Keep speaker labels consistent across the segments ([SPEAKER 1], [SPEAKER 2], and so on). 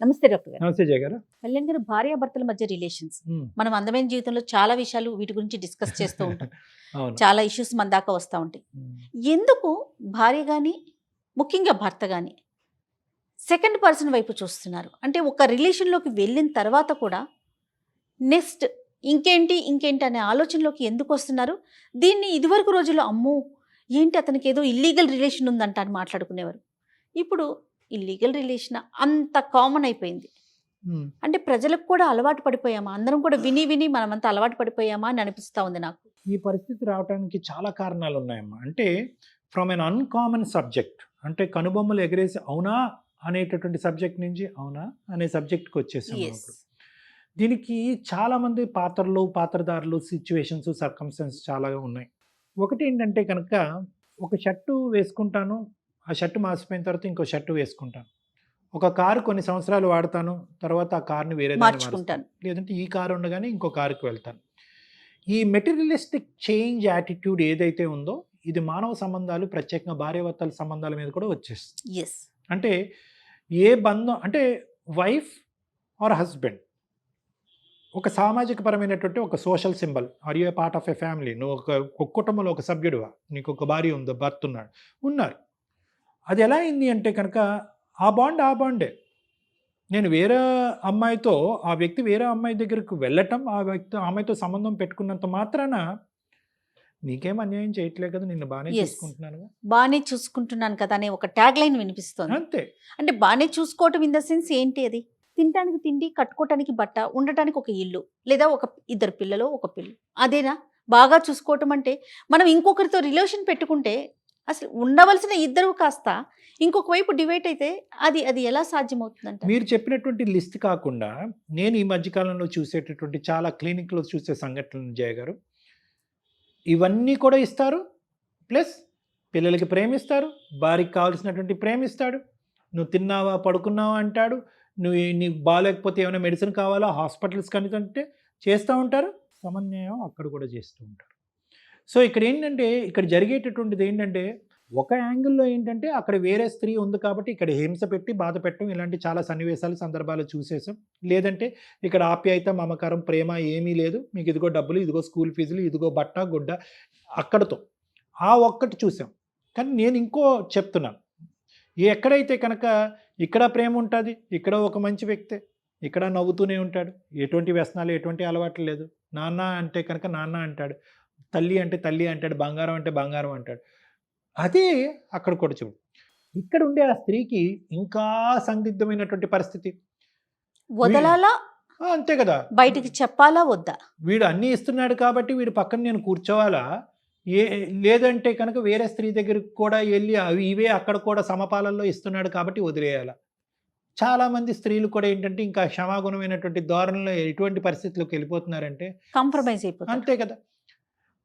[SPEAKER 1] నమస్తే డాక్టర్ గారు.
[SPEAKER 2] నమస్తే జయ గారు.
[SPEAKER 1] కళ్యాణ్ గారు భార్యాభర్తల మధ్య రిలేషన్స్. మనం అందమైన జీవితంలో చాలా విషయాలు వీటి గురించి డిస్కస్ చేస్తూ ఉంటాం. చాలా ఇష్యూస్ మన దాకా వస్తూ ఉంటాయి. ఎందుకు భార్య కానీ ముఖ్యంగా భర్త కానీ సెకండ్ పర్సన్ వైపు చూస్తున్నారు? అంటే ఒక రిలేషన్లోకి వెళ్ళిన తర్వాత కూడా నెక్స్ట్ ఇంకేంటి ఇంకేంటి అనే ఆలోచనలోకి ఎందుకు వస్తున్నారు? దీన్ని ఇదివరకు రోజుల్లో అమ్మో ఏంటి అతనికి ఏదో ఇల్లీగల్ రిలేషన్ ఉందంట అని మాట్లాడుకునేవారు. ఇప్పుడు ఇల్లీగల్ రిలేషన్ అంత కామన్ అయిపోయింది. అంటే ప్రజలకు కూడా అలవాటు పడిపోయామా? అందరం కూడా విని విని మనమంతా అలవాటు పడిపోయామా అని అనిపిస్తా ఉంది నాకు.
[SPEAKER 2] ఈ పరిస్థితి రావడానికి చాలా కారణాలు ఉన్నాయమ్మా. అంటే ఫ్రమ్ ఎన్ అన్కామన్ సబ్జెక్ట్ అంటే కనుబొమ్మలు ఎగరేసి అవునా అనేటటువంటి సబ్జెక్ట్ నుంచి అవునా అనే సబ్జెక్ట్కి వచ్చేసాం. దీనికి చాలామంది పాత్రలు పాత్రధారులు సిచ్యువేషన్స్ సర్కమ్స్టెన్స్ చాలా ఉన్నాయి. ఒకటి ఏంటంటే కనుక ఒక షర్టు వేసుకుంటాను ఆ షర్టు మాసిపోయిన తర్వాత ఇంకో షర్టు వేసుకుంటాను. ఒక కారు కొన్ని సంవత్సరాలు వాడతాను తర్వాత ఆ కార్ని వేరే.
[SPEAKER 1] మార్చుకుంటాను.
[SPEAKER 2] లేదంటే ఈ కారు ఉండగానే ఇంకో కారుకి వెళ్తాను. ఈ మెటీరియలిస్టిక్ చేంజ్ యాటిట్యూడ్ ఏదైతే ఉందో ఇది మానవ సంబంధాలు ప్రత్యేకంగా భార్యాభర్తల సంబంధాల మీద కూడా వచ్చేస్తుంది.
[SPEAKER 1] ఎస్
[SPEAKER 2] అంటే ఏ బంధం అంటే వైఫ్ ఆర్ హస్బెండ్. ఒక సామాజిక పరమైనటువంటి ఒక social symbol. Are you part of a family? నువ్వు ఒక ఒక కుటుంబంలో ఒక సభ్యుడువా? నీకు ఒక భార్య ఉందో? భర్త ఉన్నాడు? ఉన్నారు. అది ఎలా అయింది అంటే కనుక ఆ బాండ్ ఆ బాండే. నేను వేరే అమ్మాయితో ఆ వ్యక్తి వేరే అమ్మాయి దగ్గరకు వెళ్ళటం ఆ వ్యక్తి ఆ అమ్మాయితో సంబంధం పెట్టుకున్నంత మాత్రాన నీకేం అన్యాయం చేయట్లే కదా నిన్ను బాగానే. చూసుకుంటున్నాను.
[SPEAKER 1] బాగానే చూసుకుంటున్నాను కదా అనే ఒక ట్యాగ్ లైన్ వినిపిస్తోంది.
[SPEAKER 2] అంతే.
[SPEAKER 1] అంటే బాగానే చూసుకోవటం ఇన్ ద సెన్స్ ఏంటి అది? తినడానికి తిండి కట్టుకోవటానికి బట్ట ఉండటానికి ఒక ఇల్లు లేదా ఒక ఇద్దరు పిల్లలు ఒక పిల్లు అదేనా? బాగా చూసుకోవటం అంటే మనం ఇంకొకరితో రిలేషన్ పెట్టుకుంటే అసలు ఉండవలసిన ఇద్దరు కాస్త ఇంకొక వైపు డివైడ్ అయితే అది అది ఎలా సాధ్యమవుతుందంటే
[SPEAKER 2] మీరు చెప్పినటువంటి లిస్ట్ కాకుండా నేను ఈ మధ్యకాలంలో చూసేటటువంటి చాలా క్లినిక్లో చూసే సంఘటనలు జయ గారు. ఇవన్నీ కూడా ఇస్తారు. ప్లస్ పిల్లలకి ప్రేమిస్తారు. భార్యకి కావాల్సినటువంటి ప్రేమిస్తాడు. నువ్వు తిన్నావా పడుకున్నావా అంటాడు. నువ్వు నీకు బాగాలేకపోతే ఏమైనా మెడిసిన్ కావాలా? హాస్పిటల్స్ కనుకంటే చేస్తూ ఉంటారు. సమన్వయం అక్కడ కూడా చేస్తూ ఉంటారు. సో ఇక్కడ ఏంటంటే ఇక్కడ జరిగేటటువంటిది ఏంటంటే ఒక యాంగిల్లో ఏంటంటే అక్కడ వేరే స్త్రీ ఉంది కాబట్టి ఇక్కడ హింస పెట్టి బాధ పెట్టడం ఇలాంటి చాలా సన్నివేశాలు సందర్భాలు చూసేసాం. లేదంటే ఇక్కడ ఆప్యాయత మమకారం ప్రేమ ఏమీ లేదు. మీకు ఇదిగో డబ్బులు ఇదిగో స్కూల్ ఫీజులు ఇదిగో బట్ట గుడ్డ అక్కడతో. ఆ ఒక్కటి చూసాం. కానీ నేను ఇంకో చెప్తున్నాను. ఎక్కడైతే కనుక ఇక్కడ ప్రేమ ఉంటుంది ఇక్కడ ఒక మంచి వ్యక్తే ఇక్కడ నవ్వుతూనే ఉంటాడు. ఎటువంటి వ్యసనాలు ఎటువంటి అలవాట్లు లేదు. నాన్న అంటే కనుక నాన్న అంటాడు. తల్లి అంటే తల్లి అంటాడు బంగారం అంటే బంగారం అంటాడు. అదే అక్కడ కూడా చూడు. ఇక్కడ ఉండే ఆ స్త్రీకి ఇంకా సందిగ్ధమైనటువంటి పరిస్థితి.
[SPEAKER 1] వదలాలా?
[SPEAKER 2] అంతే కదా.
[SPEAKER 1] బయటికి చెప్పాలా? వద్దా?
[SPEAKER 2] వీడు అన్నీ ఇస్తున్నాడు కాబట్టి వీడు పక్కన నేను కూర్చోవాలా? ఏ లేదంటే కనుక వేరే స్త్రీ దగ్గరికి కూడా వెళ్ళి అవి ఇవే అక్కడ కూడా సమపాలల్లో ఇస్తున్నాడు కాబట్టి వదిలేయాలా? చాలామంది స్త్రీలు కూడా ఏంటంటే ఇంకా క్షమాగుణమైనటువంటి ధోరణిలో ఎటువంటి పరిస్థితుల్లోకి వెళ్ళిపోతున్నారంటే
[SPEAKER 1] కాంప్రమైజ్ అయిపోతుంది
[SPEAKER 2] అంతే కదా.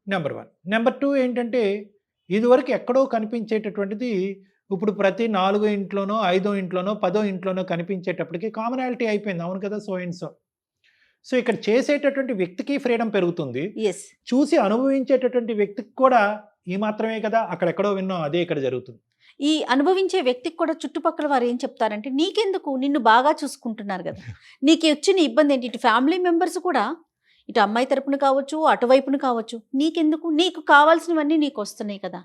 [SPEAKER 2] Number one. నెంబర్ టూ ఏంటంటే ఇదివరకు ఎక్కడో కనిపించేటటువంటిది ఇప్పుడు ప్రతి నాలుగో ఇంట్లోనో ఐదో ఇంట్లోనో పదో ఇంట్లోనో కనిపించేటప్పటికి కామనాలిటీ అయిపోయింది. అవును కదా సో అండ్ సో సో ఇక్కడ చేసేటటువంటి వ్యక్తికి ఫ్రీడమ్ పెరుగుతుంది.
[SPEAKER 1] ఎస్
[SPEAKER 2] చూసి అనుభవించేటటువంటి వ్యక్తికి కూడా ఈ మాత్రమే కదా అక్కడెక్కడో విన్నాం అదే ఇక్కడ జరుగుతుంది.
[SPEAKER 1] ఈ అనుభవించే వ్యక్తికి కూడా చుట్టుపక్కల వారు ఏం చెప్తారంటే నీకెందుకు? నిన్ను బాగా చూసుకుంటున్నారు కదా. నీకు వచ్చిన ఇబ్బంది ఏంటి? ఇటు ఫ్యామిలీ మెంబర్స్ కూడా ఇటు అమ్మాయి తరపున కావచ్చు అటువైపున కావచ్చు నీకెందుకు? నీకు కావాల్సినవన్నీ నీకు వస్తున్నాయి కదా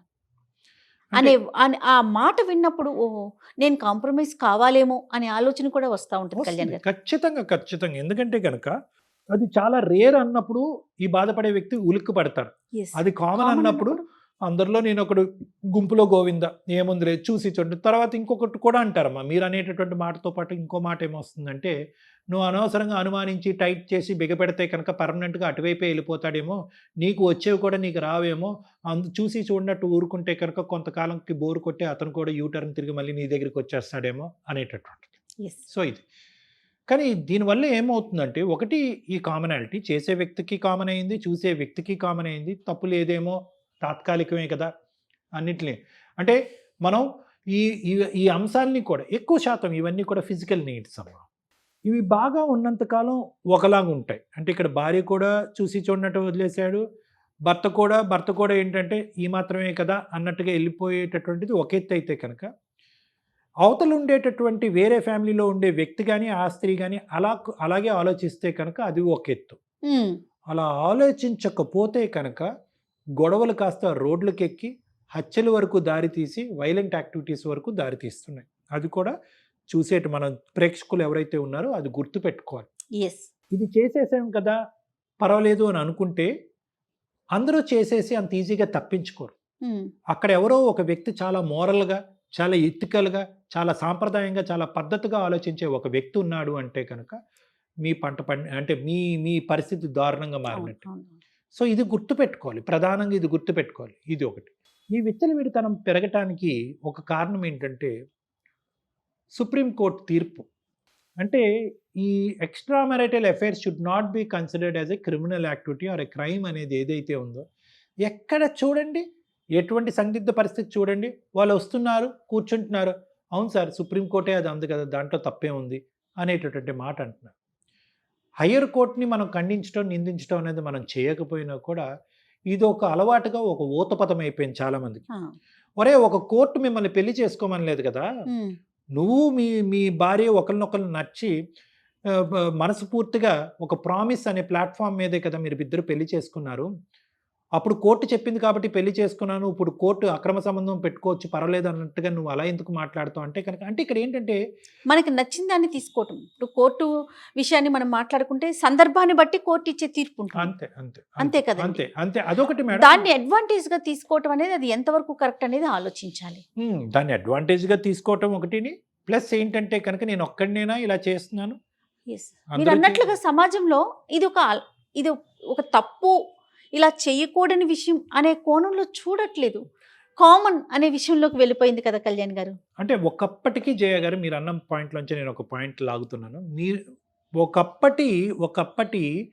[SPEAKER 1] అనే ఆ మాట విన్నప్పుడు ఓహో నేను కాంప్రమైజ్ కావాలేమో అనే ఆలోచన కూడా వస్తూ ఉంటుంది కళ్యాణ్. గారు.
[SPEAKER 2] ఖచ్చితంగా ఖచ్చితంగా. ఎందుకంటే కనుక అది చాలా రేర్ అన్నప్పుడు ఈ బాధపడే వ్యక్తి ఉలిక్కి పడతారు
[SPEAKER 1] Yes.
[SPEAKER 2] అది కామన్ అన్నప్పుడు అందరిలో నేను ఒకడు గుంపులో గోవింద ఏముంది లేదు చూసి చూడండి. తర్వాత ఇంకొకటి కూడా అంటారమ్మా మీరు అనేటటువంటి మాటతో పాటు ఇంకో మాట ఏమొస్తుందంటే నువ్వు అనవసరంగా అనుమానించి టైప్ చేసి బిగపెడితే కనుక పర్మనెంట్గా అటువైపే వెళ్ళిపోతాడేమో నీకు వచ్చేవి కూడా నీకు రావేమో అందు చూసి చూడనట్టు ఊరుకుంటే కనుక కొంతకాలంకి బోరు కొట్టి అతను కూడా యూటర్న్ తిరిగి మళ్ళీ నీ దగ్గరికి వచ్చేస్తాడేమో అనేటటువంటిది. సో ఇది. కానీ దీనివల్ల ఏమవుతుందంటే ఒకటి ఈ కామనాలిటీ చేసే వ్యక్తికి కామన్ అయింది చూసే వ్యక్తికి కామన్ అయింది తప్పు లేదేమో తాత్కాలికమే కదా అన్నిటినీ. అంటే మనం ఈ ఈ- అంశాలని కూడా ఎక్కువ శాతం ఇవన్నీ కూడా ఫిజికల్ నీడ్స్ అమ్మా. ఇవి బాగా ఉన్నంతకాలం ఒకలాగా ఉంటాయి. అంటే ఇక్కడ భార్య కూడా చూసి చూడనట్టు వదిలేశాడు. భర్త కూడా భర్త కూడా ఏంటంటే ఈ మాత్రమే కదా అన్నట్టుగా వెళ్ళిపోయేటటువంటిది ఒక ఎత్తు అయితే కనుక. అవతల ఉండేటటువంటి వేరే ఫ్యామిలీలో ఉండే వ్యక్తి కానీ ఆ స్త్రీ కానీ అలా అలాగే ఆలోచిస్తే కనుక అది ఒక ఎత్తు. అలా ఆలోచించకపోతే కనుక గొడవలు కాస్త రోడ్లకు ఎక్కి హత్యల వరకు దారితీసి వైలెంట్ యాక్టివిటీస్ వరకు దారితీస్తున్నాయి అది కూడా చూసేటి మన ప్రేక్షకులు ఎవరైతే ఉన్నారో అది గుర్తుపెట్టుకోవాలి.
[SPEAKER 1] ఎస్
[SPEAKER 2] ఇది చేసేసాం కదా పర్వాలేదు అని అనుకుంటే అందరూ చేసేసి అంత ఈజీగా తప్పించుకోరు.
[SPEAKER 1] ఉమ్,
[SPEAKER 2] అక్కడ ఎవరో ఒక వ్యక్తి చాలా మోరల్గా చాలా ఎథికల్గా చాలా సాంప్రదాయంగా చాలా పద్ధతిగా ఆలోచించే ఒక వ్యక్తి ఉన్నాడు అంటే కనుక మీ పంట పండి అంటే మీ మీ పరిస్థితి దారుణంగా మారినట్టు. సో ఇది గుర్తుపెట్టుకోవాలి. ప్రధానంగా ఇది గుర్తుపెట్టుకోవాలి. ఇది ఒకటి. ఈ విచ్చలవిడితనం పెరగటానికి ఒక కారణం ఏంటంటే సుప్రీంకోర్టు తీర్పు. అంటే ఈ extra marital affairs should not be considered as a criminal activity or a crime అనేది ఏదైతే ఉందో ఎక్కడ చూడండి? ఎటువంటి సందిగ్ధ పరిస్థితి చూడండి? వాళ్ళు వస్తున్నారు కూర్చుంటున్నారు. అవును సార్ సుప్రీంకోర్టే అది అంది కదా దాంట్లో తప్పే ఉంది అనేటటువంటి మాట అంటున్నారు. హయ్యర్ కోర్టుని మనం ఖండించడం నిందించడం అనేది మనం చేయకపోయినా కూడా ఇది ఒక అలవాటుగా ఒక ఊతపదం అయిపోయింది చాలామందికి ఒరే ఒక కోర్టు మిమ్మల్ని పెళ్ళి చేసుకోమని లేదు కదా? నువ్వు మీ మీ భార్య ఒకరినొకరు నచ్చి మనస్ఫూర్తిగా ఒక ప్రామిస్ అనే ప్లాట్ఫామ్ మీదే కదా మీరు ఇద్దరు పెళ్ళి చేసుకున్నారు? అప్పుడు కోర్టు చెప్పింది కాబట్టి పెళ్ళి చేసుకున్నాను ఇప్పుడు కోర్టు అక్రమ సంబంధం పెట్టుకోవచ్చు పర్వాలేదు అన్నట్టుగా నువ్వు అలా ఎందుకు మాట్లాడుతావు? అంటే కనుక అంటే ఇక్కడ ఏంటంటే
[SPEAKER 1] మనకి నచ్చిన దాన్ని తీసుకోవటం. ఇప్పుడు కోర్టు విషయాన్ని మనం మాట్లాడుకుంటే సందర్భాన్ని బట్టి కోర్టు ఇచ్చే తీర్పు ఉంటుంది.
[SPEAKER 2] అంతే అంతే
[SPEAKER 1] అంతే కదండి.
[SPEAKER 2] అంతే అంతే. అదొకటి మేడం.
[SPEAKER 1] దాన్ని అడ్వాంటేజ్గా తీసుకోవటం అనేది అది ఎంతవరకు కరెక్ట్ అనేది ఆలోచించాలి.
[SPEAKER 2] దాన్ని అడ్వాంటేజ్గా తీసుకోవటం ఒకటిని ప్లస్ ఏంటంటే కనుక నేను ఒక్కడినేనా ఇలా చేస్తున్నాను.
[SPEAKER 1] మీరు అన్నట్లుగా సమాజంలో ఇది ఒక ఇది ఒక తప్పు ఇలా చేయకూడని విషయం అనే కోణంలో చూడట్లేదు. కామన్ అనే విషయంలోకి వెళ్ళిపోయింది కదా కళ్యాణ్ గారు.
[SPEAKER 2] అంటే ఒకప్పటికి జయ గారు మీరు అన్న పాయింట్లోంచి నేను ఒక పాయింట్ లాగుతున్నాను. మీరు ఒకప్పటి ఒకప్పటి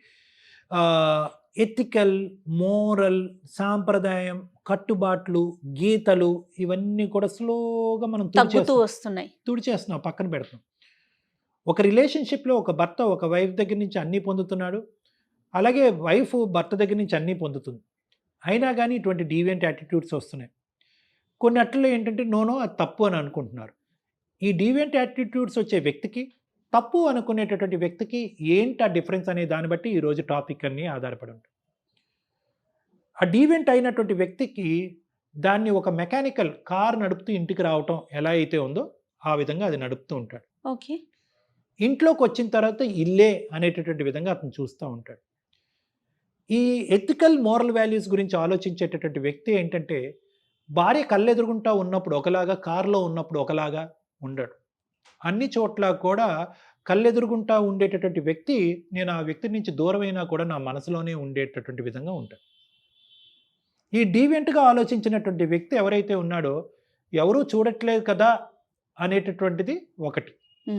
[SPEAKER 2] ఎథికల్ మోరల్ సాంప్రదాయం కట్టుబాట్లు గీతలు ఇవన్నీ కూడా స్లోగా మనం
[SPEAKER 1] తగ్గుతూ వస్తున్నాయి.
[SPEAKER 2] తుడిచేస్తున్నాం పక్కన పెడుతున్నాం. ఒక రిలేషన్షిప్లో ఒక భర్త ఒక వైఫ్ దగ్గర నుంచి అన్నీ పొందుతున్నాడు. అలాగే వైఫ్ భర్త దగ్గర నుంచి అన్నీ పొందుతుంది. అయినా కానీ ఇటువంటి డీవియంట్ యాటిట్యూడ్స్ వస్తున్నాయి. కొన్ని అట్లలో ఏంటంటే నోనో అది తప్పు అని అనుకుంటున్నారు. ఈ డీవియంట్ యాటిట్యూడ్స్ వచ్చే వ్యక్తికి తప్పు అనుకునేటటువంటి వ్యక్తికి ఏంటి ఆ డిఫరెన్స్ అనే దాన్ని బట్టి ఈరోజు టాపిక్ అన్నీ ఆధారపడి ఉంటుంది ఆ డీవెంట్ అయినటువంటి వ్యక్తికి దాన్ని ఒక మెకానికల్ కార్ నడుపుతూ ఇంటికి రావటం ఎలా అయితే ఉందో ఆ విధంగా అది నడుపుతూ ఉంటాడు.
[SPEAKER 1] ఓకే.
[SPEAKER 2] ఇంట్లోకి వచ్చిన తర్వాత ఇల్లే అనేటటువంటి విధంగా అతను చూస్తూ ఉంటాడు. ఈ ఎథికల్ మోరల్ వాల్యూస్ గురించి ఆలోచించేటటువంటి వ్యక్తి ఏంటంటే భార్య కళ్ళెదురుగుంటా ఉన్నప్పుడు ఒకలాగా కారులో ఉన్నప్పుడు ఒకలాగా ఉండడు. అన్ని చోట్ల కూడా కళ్ళెదురుగుంటా ఉండేటటువంటి వ్యక్తి నేను ఆ వ్యక్తి నుంచి దూరమైనా కూడా నా మనసులోనే ఉండేటటువంటి విధంగా ఉంటాడు. ఈ డీవెంట్గా ఆలోచించినటువంటి వ్యక్తి ఎవరైతే ఉన్నాడో ఎవరూ చూడట్లేదు కదా అనేటటువంటిది ఒకటి.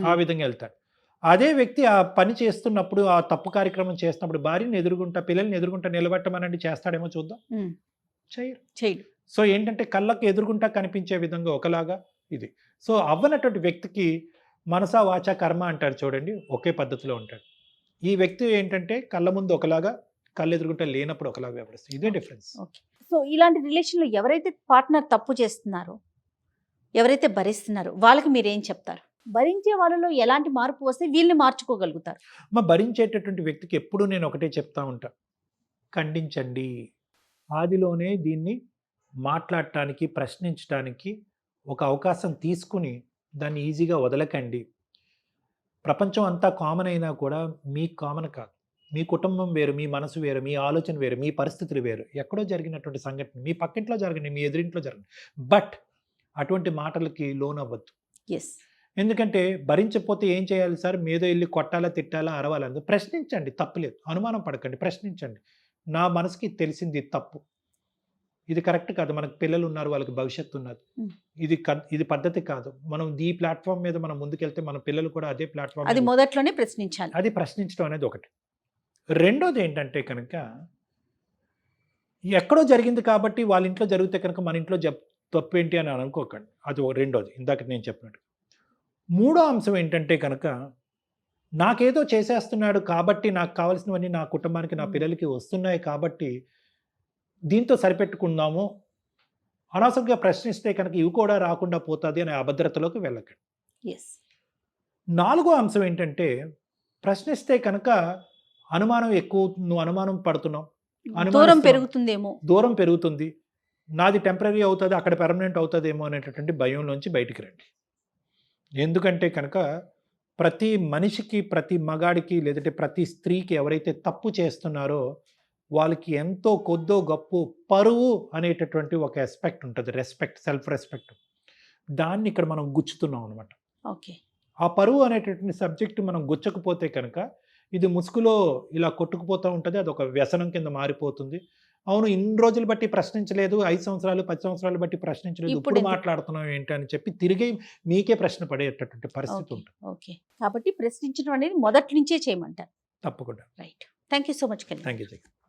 [SPEAKER 2] ఆ విధంగా వెళ్తాడు. అదే వ్యక్తి ఆ పని చేస్తున్నప్పుడు ఆ తప్పు కార్యక్రమం చేస్తున్నప్పుడు భార్యని ఎదురుగుంటా పిల్లల్ని ఎదురుగుంటా నిలబెట్టమనండి చేస్తాడేమో చూద్దాం. చేయరు
[SPEAKER 1] చేయడు
[SPEAKER 2] సో ఏంటంటే కళ్ళకు ఎదురుగుంటా కనిపించే విధంగా ఒకలాగా ఇది. సో అవ్వనటువంటి వ్యక్తికి మనసా వాచ కర్మ అంటారు చూడండి ఒకే పద్ధతిలో ఉంటాడు. ఈ వ్యక్తి ఏంటంటే కళ్ళ ముందు ఒకలాగా కళ్ళు ఎదురుగుంటా లేనప్పుడు ఒకలాగా వ్యవహరిస్తుంది ఇదే డిఫరెన్స్.
[SPEAKER 1] సో ఇలాంటి రిలేషన్లో ఎవరైతే పార్ట్నర్ తప్పు చేస్తున్నారో ఎవరైతే భరిస్తున్నారో వాళ్ళకి మీరు ఏం చెప్తారు? భరించే వాళ్ళలో ఎలాంటి మార్పు వస్తే వీళ్ళని మార్చుకోగలుగుతారు?
[SPEAKER 2] మా భరించేటటువంటి వ్యక్తికి ఎప్పుడూ నేను ఒకటే చెప్తా ఉంటా. ఖండించండి. ఆదిలోనే దీన్ని మాట్లాడటానికి ప్రశ్నించడానికి ఒక అవకాశం తీసుకుని దాన్ని ఈజీగా వదలకండి. ప్రపంచం అంతా కామన్ అయినా కూడా మీ కామన్ కాదు. మీ కుటుంబం వేరు మీ మనసు వేరు మీ ఆలోచన వేరు మీ పరిస్థితులు వేరు. ఎక్కడో జరిగినటువంటి సంఘటన మీ పక్కింట్లో జరగండి మీ ఎదురింట్లో జరగండి బట్ అటువంటి మాటలకి లోన్ అవ్వద్దు
[SPEAKER 1] ఎస్
[SPEAKER 2] ఎందుకంటే భరించకపోతే ఏం చేయాలి సార్? మీద వెళ్ళి కొట్టాలా తిట్టాలా అరవాలా అని ప్రశ్నించండి తప్పులేదు అనుమానం పడకండి ప్రశ్నించండి. నా మనసుకి తెలిసింది తప్పు. ఇది కరెక్ట్ కాదు. మనకు పిల్లలు ఉన్నారు వాళ్ళకి భవిష్యత్తు ఉన్నది. ఇది ఇది పద్ధతి కాదు. మనం ఈ ప్లాట్ఫామ్ మీద మనం ముందుకెళ్తే మన పిల్లలు కూడా అదే ప్లాట్ఫామ్
[SPEAKER 1] అది మొదట్లోనే ప్రశ్నించాలి.
[SPEAKER 2] అది ప్రశ్నించడం అనేది ఒకటి. రెండోది ఏంటంటే కనుక ఎక్కడో జరిగింది కాబట్టి వాళ్ళ ఇంట్లో జరిగితే కనుక మన ఇంట్లో జప్ తప్పు ఏంటి అని అనుకోకండి. అది రెండోది. ఇందాక నేను చెప్పినట్టు. మూడో అంశం ఏంటంటే కనుక నాకేదో చేసేస్తున్నాడు కాబట్టి నాకు కావాల్సినవన్నీ నా కుటుంబానికి నా. పిల్లలకి వస్తున్నాయి కాబట్టి దీంతో సరిపెట్టుకుందాము. అనవసరంగా ప్రశ్నిస్తే కనుక ఇవి కూడా రాకుండా పోతుంది అనే అభద్రతలోకి వెళ్ళకండి.
[SPEAKER 1] ఎస్
[SPEAKER 2] నాలుగో అంశం ఏంటంటే ప్రశ్నిస్తే కనుక అనుమానం ఎక్కువ నువ్వు అనుమానం పడుతున్నావు.
[SPEAKER 1] దూరం. పెరుగుతుందేమో.
[SPEAKER 2] దూరం పెరుగుతుంది. నాది టెంపరీ అవుతుంది అక్కడ పెర్మనెంట్ అవుతుందేమో అనేటటువంటి భయంలోంచి బయటికి రండి. ఎందుకంటే కనుక ప్రతి మనిషికి ప్రతి మగాడికి లేదంటే ప్రతి స్త్రీకి ఎవరైతే తప్పు చేస్తున్నారో వాళ్ళకి ఎంతో కొద్దో గొప్ప పరువు అనేటటువంటి ఒక ఎస్పెక్ట్ ఉంటుంది. రెస్పెక్ట్ సెల్ఫ్ రెస్పెక్ట్ దాన్ని ఇక్కడ మనం గుచ్చుతున్నాం అనమాట
[SPEAKER 1] ఓకే.
[SPEAKER 2] ఆ పరువు అనేటటువంటి సబ్జెక్ట్ మనం గుచ్చకపోతే కనుక ఇది ముసుగులో ఇలా కొట్టుకుపోతూ ఉంటుంది. అది ఒక వ్యసనం కింద మారిపోతుంది. అవును ఇన్ని రోజులు బట్టి ప్రశ్నించలేదు ఐదు సంవత్సరాలు పది సంవత్సరాలు బట్టి ప్రశ్నించలేదు
[SPEAKER 1] ఇప్పుడు?
[SPEAKER 2] మాట్లాడుతున్నాం ఏంటి అని చెప్పి తిరిగి మీకే ప్రశ్న పడేటటువంటి పరిస్థితి ఉంటుంది.
[SPEAKER 1] ఓకే. కాబట్టి ప్రశ్నించడం అనేది మొదటి నుంచే చేయమంటారు.
[SPEAKER 2] తప్పకుండా.
[SPEAKER 1] Right. Thank you so much
[SPEAKER 2] thank you